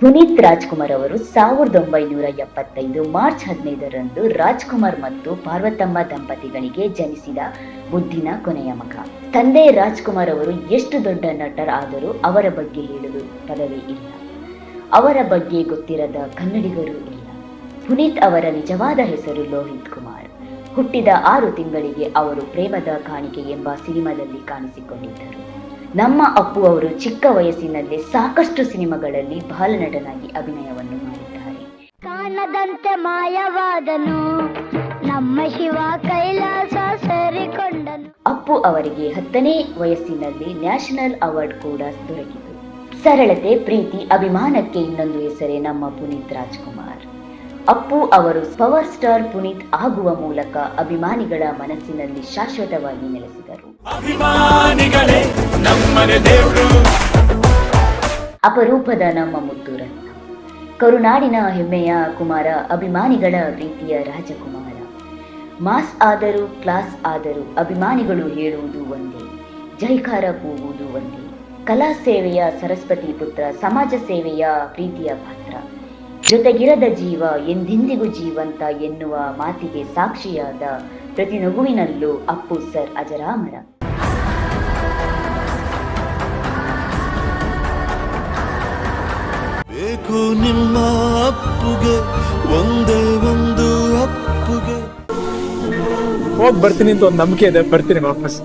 ಪುನೀತ್ ರಾಜ್ಕುಮಾರ್ ಅವರು ಸಾವಿರದ ಒಂಬೈನೂರ ಎಪ್ಪತ್ತೈದು ಮಾರ್ಚ್ ಹದಿನೈದರಂದು ರಾಜ್ಕುಮಾರ್ ಮತ್ತು ಪಾರ್ವತಮ್ಮ ದಂಪತಿಗಳಿಗೆ ಜನಿಸಿದ ಬುದ್ಧಿನ ಕೊನೆಯ ಮಗ. ತಂದೆ ರಾಜ್ಕುಮಾರ್ ಅವರು ಎಷ್ಟು ದೊಡ್ಡ ನಟರಾದರೂ ಅವರ ಬಗ್ಗೆ ಹೇಳಲು ಪದವೇ ಇಲ್ಲ. ಅವರ ಬಗ್ಗೆ ಗೊತ್ತಿರದ ಕನ್ನಡಿಗರು ಇಲ್ಲ. ಪುನೀತ್ ಅವರ ನಿಜವಾದ ಹೆಸರು ಲೋಹಿತ್ ಕುಮಾರ್. ಹುಟ್ಟಿದ ಆರು ತಿಂಗಳಿಗೆ ಅವರು ಪ್ರೇಮದ ಕಾಣಿಕೆ ಎಂಬ ಸಿನಿಮಾದಲ್ಲಿ ಕಾಣಿಸಿಕೊಂಡಿದ್ದರು. ನಮ್ಮ ಅಪ್ಪು ಅವರು ಚಿಕ್ಕ ವಯಸ್ಸಿನಲ್ಲೇ ಸಾಕಷ್ಟು ಸಿನಿಮಾಗಳಲ್ಲಿ ಬಾಲನಟನಾಗಿ ಅಭಿನಯವನ್ನು ಮಾಡಿದ್ದಾರೆ. ಕಾಣದಂತೆ ಮಾಯವಾದನು ನಮ್ಮ ಶಿವ ಕೈಲಾಸ ಸೇರಿಕೊಂಡನು. ಅಪ್ಪು ಅವರಿಗೆ ಹತ್ತನೇ ವಯಸ್ಸಿನಲ್ಲಿ ನ್ಯಾಷನಲ್ ಅವಾರ್ಡ್ ಕೂಡ ದೊರಕಿತು. ಸರಳತೆ ಪ್ರೀತಿ ಅಭಿಮಾನಕ್ಕೆ ಇನ್ನೊಂದು ಹೆಸರೇ ನಮ್ಮ ಪುನೀತ್ ರಾಜ್ಕುಮಾರ್. ಅಪ್ಪು ಅವರು ಪವರ್ ಸ್ಟಾರ್ ಪುನೀತ್ ಆಗುವ ಮೂಲಕ ಅಭಿಮಾನಿಗಳ ಮನಸ್ಸಿನಲ್ಲಿ ಶಾಶ್ವತವಾಗಿ ನೆಲೆಸಿದರು. ಅಪರೂಪದ ನಮ್ಮ ಮುದ್ದು ರತ್ನ ಕರುನಾಡಿನ ಹೆಮ್ಮೆಯ ಕುಮಾರ ಅಭಿಮಾನಿಗಳ ಪ್ರೀತಿಯ ರಾಜಕುಮಾರ. ಮಾಸ್ ಆದರೂ ಕ್ಲಾಸ್ ಆದರೂ ಅಭಿಮಾನಿಗಳು ಹೇಳುವುದು ಒಂದೇ ಜೈಕಾರ ಕೂಗುವುದು ಒಂದೇ. ಕಲಾ ಸೇವೆಯ ಸರಸ್ವತಿ ಪುತ್ರ ಸಮಾಜ ಸೇವೆಯ ಪ್ರೀತಿಯ ಪಾತ್ರ. ಜೊತೆಗಿರದ ಜೀವ ಎಂದೆಂದಿಗೂ ಜೀವಂತ ಎನ್ನುವ ಮಾತಿಗೆ ಸಾಕ್ಷಿಯಾದ ಪ್ರತಿ ನಗುವಿನಲ್ಲೂ ಅಪ್ಪು ಸರ್ ಅಜರಾಮರ. ಬೇಕು ನಿಮ್ಮ ಅಪ್ಪುಗೆ ಒಂದೇ ಒಂದು ಅಪ್ಪುಗೆ. ಹೋಗಿ ಬರ್ತೀನಿ ಅಂತ ಒಂದು ನಂಬಿಕೆ ಇದೆ ಬರ್ತೀನಿ ವಾಪಸ್.